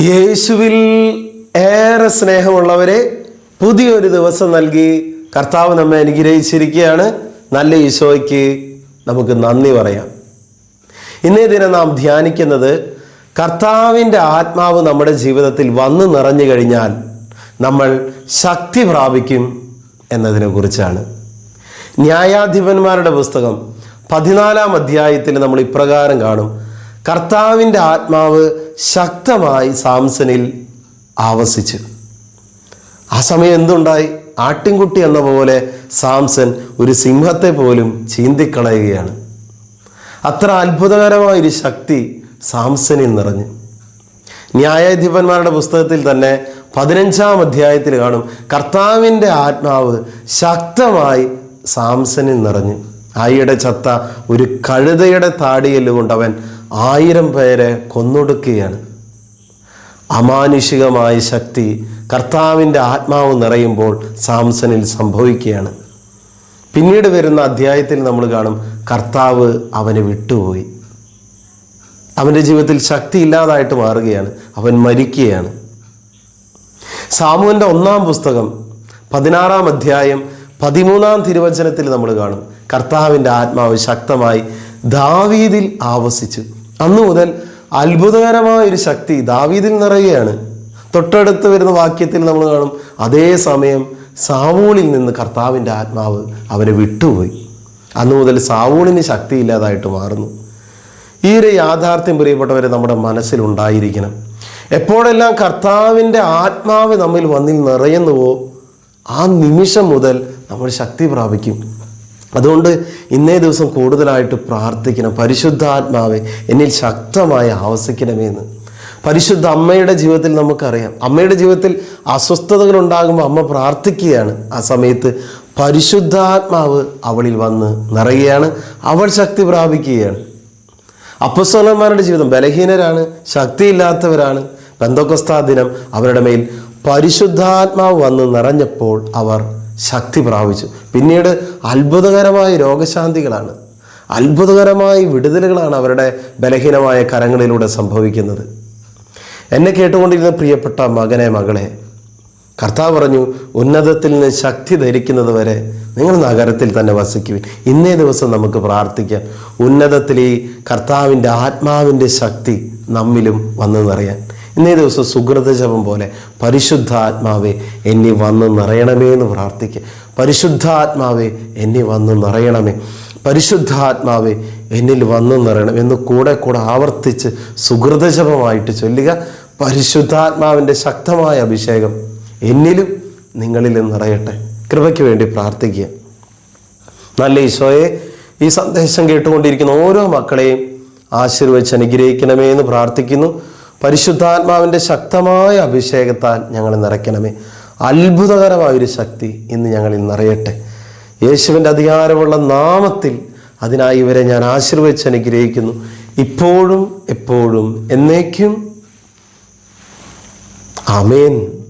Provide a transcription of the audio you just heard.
യേശുവിൽ ഏറെ സ്നേഹമുള്ളവരെ പുതിയൊരു ദിവസം നൽകി കർത്താവ് നമ്മെ അനുഗ്രഹിച്ചിരിക്കുകയാണ്. നല്ല ഈശോയ്ക്ക് നമുക്ക് നന്ദി പറയാം. ഇന്നേ ദിനം നാം ധ്യാനിക്കുന്നത് കർത്താവിന്റെ ആത്മാവ് നമ്മുടെ ജീവിതത്തിൽ വന്നു നിറഞ്ഞു കഴിഞ്ഞാൽ നമ്മൾ ശക്തി പ്രാപിക്കും എന്നതിനെ കുറിച്ചാണ്. ന്യായാധിപന്മാരുടെ പുസ്തകം പതിനാലാം അധ്യായത്തിൽ നമ്മൾ ഇപ്രകാരം കാണും. കർത്താവിന്റെ ആത്മാവ് ശക്തമായി സാംസണിൽ ആവസിച്ചു. ആ സമയം എന്തുണ്ടായി? ആട്ടിൻകുട്ടി എന്ന പോലെ സാംസൺ ഒരു സിംഹത്തെ പോലും ചീന്തിക്കളയുകയാണ്. അത്ര അത്ഭുതകരമായൊരു ശക്തി സാംസണിൽ നിറഞ്ഞു. ന്യായാധിപന്മാരുടെ പുസ്തകത്തിൽ തന്നെ പതിനഞ്ചാം അധ്യായത്തിൽ കാണും കർത്താവിന്റെ ആത്മാവ് ശക്തമായി സാംസണിൽ നിറഞ്ഞു. ആയിയുടെ ചത്ത ഒരു കഴുതയുടെ താടിയല്ലുകൊണ്ട് അവൻ ആയിരം പേരെ കൊന്നൊടുക്കുകയാണ്. അമാനുഷികമായ ശക്തി കർത്താവിന്റെ ആത്മാവ് നിറയുമ്പോൾ സാംസണിൽ സംഭവിക്കുകയാണ്. പിന്നീട് വരുന്ന അധ്യായത്തിൽ നമ്മൾ കാണും കർത്താവ് അവനെ വിട്ടുപോയി. അവന്റെ ജീവിതത്തിൽ ശക്തി ഇല്ലാതായിട്ട് മാറുകയാണ്. അവൻ മരിക്കുകയാണ്. സാമുവിന്റെ ഒന്നാം പുസ്തകം പതിനാറാം അധ്യായം പതിമൂന്നാം തിരുവചനത്തിൽ നമ്മൾ കാണും കർത്താവിന്റെ ആത്മാവ് ശക്തമായി ദാവീദിൽ ആവസിച്ചു. അന്നു മുതൽ അത്ഭുതകരമായ ഒരു ശക്തി ദാവീദിൽ നിറയുകയാണ്. തൊട്ടടുത്ത് വരുന്ന വാക്യത്തിൽ നമ്മൾ കാണും അതേ സമയം സാവൂളിൽ നിന്ന് കർത്താവിന്റെ ആത്മാവ് അവനെ വിട്ടുപോയി. അന്നു മുതൽ സാവൂളിന് ശക്തിയില്ലാതായിട്ട് മാറുന്നു. ഈ ഒരു യാഥാർത്ഥ്യം പ്രിയപ്പെട്ടവരെ നമ്മുടെ മനസ്സിലുണ്ടായിരിക്കണം എപ്പോഴെല്ലാം കർത്താവിന്റെ ആത്മാവ് നമ്മിൽ വന്നിൽ നിറയുന്നുവോ ആ നിമിഷം മുതൽ നമ്മൾ ശക്തി പ്രാപിക്കും. അതുകൊണ്ട് ഇന്നേ ദിവസം കൂടുതലായിട്ട് പ്രാർത്ഥിക്കണം. പരിശുദ്ധാത്മാവെ എന്നിൽ ശക്തമായി ആവസിക്കണമേ എന്ന്. പരിശുദ്ധ അമ്മയുടെ ജീവിതത്തിൽ നമുക്കറിയാം. അമ്മയുടെ ജീവിതത്തിൽ അസ്വസ്ഥതകൾ ഉണ്ടാകുമ്പോൾ അമ്മ പ്രാർത്ഥിക്കുകയാണ്. ആ സമയത്ത് പരിശുദ്ധാത്മാവ് അവളിൽ വന്ന് നിറയുകയാണ്. അവൾ ശക്തി പ്രാപിക്കുകയാണ്. അപ്പസ്വലന്മാരുടെ ജീവിതം ബലഹീനരാണ് ശക്തിയില്ലാത്തവരാണ്. ബന്ധക്കൊസ്താ ദിനം അവരുടെ മേൽ പരിശുദ്ധാത്മാവ് വന്ന് നിറഞ്ഞപ്പോൾ അവർ ശക്തി പ്രാപിച്ചു. പിന്നീട് അത്ഭുതകരമായ രോഗശാന്തികളാണ്. അത്ഭുതകരമായ വിടുതലുകളാണ് അവരുടെ ബലഹീനമായ കരങ്ങളിലൂടെ സംഭവിക്കുന്നത്. എന്നെ കേട്ടുകൊണ്ടിരുന്ന പ്രിയപ്പെട്ട മകനെ മകളെ കർത്താവ് പറഞ്ഞു ഉന്നതത്തിൽ നിന്ന് ശക്തി ധരിക്കുന്നത് വരെ നിങ്ങൾ നഗരത്തിൽ തന്നെ വസിക്കുവിൻ. ഇന്നേ ദിവസം നമുക്ക് പ്രാർത്ഥിക്കാം. ഉന്നതത്തിൽ ഈ കർത്താവിന്റെ ആത്മാവിന്റെ ശക്തി നമ്മിലും വന്നു ഇന്നേ ദിവസം സുഹൃത ജപം പോലെ പരിശുദ്ധാത്മാവെ എന്നെ വന്ന് നിറയണമേ എന്ന് പ്രാർത്ഥിക്കുക പരിശുദ്ധാത്മാവെ എന്നെ വന്ന് നിറയണമേ. പരിശുദ്ധാത്മാവെ എന്നിൽ വന്ന് നിറയണം എന്ന് കൂടെ കൂടെ ആവർത്തിച്ച് സുഹൃത ജപമായിട്ട് ചൊല്ലുക. പരിശുദ്ധാത്മാവിന്റെ ശക്തമായ അഭിഷേകം എന്നിലും നിങ്ങളിലും നിറയട്ടെ. കൃപയ്ക്ക് വേണ്ടി പ്രാർത്ഥിക്കുക. നല്ല ഈശോയെ ഈ സന്ദേശം കേട്ടുകൊണ്ടിരിക്കുന്ന ഓരോ മക്കളെയും ആശീർവദിച്ച് അനുഗ്രഹിക്കണമേ എന്ന് പ്രാർത്ഥിക്കുന്നു. പരിശുദ്ധാത്മാവിന്റെ ശക്തമായ അഭിഷേകത്താൽ ഞങ്ങൾ നിറയ്ക്കണമേ. അത്ഭുതകരമായൊരു ശക്തി ഇന്ന് ഞങ്ങളിൽ നിറയട്ടെ. യേശുവിന്റെ അധികാരമുള്ള നാമത്തിൽ അതിനായി ഇവരെ ഞാൻ ആശീർവദിച്ച് അനുഗ്രഹിക്കുന്നു. ഇപ്പോഴും എപ്പോഴും എന്നേക്കും. ആമേൻ.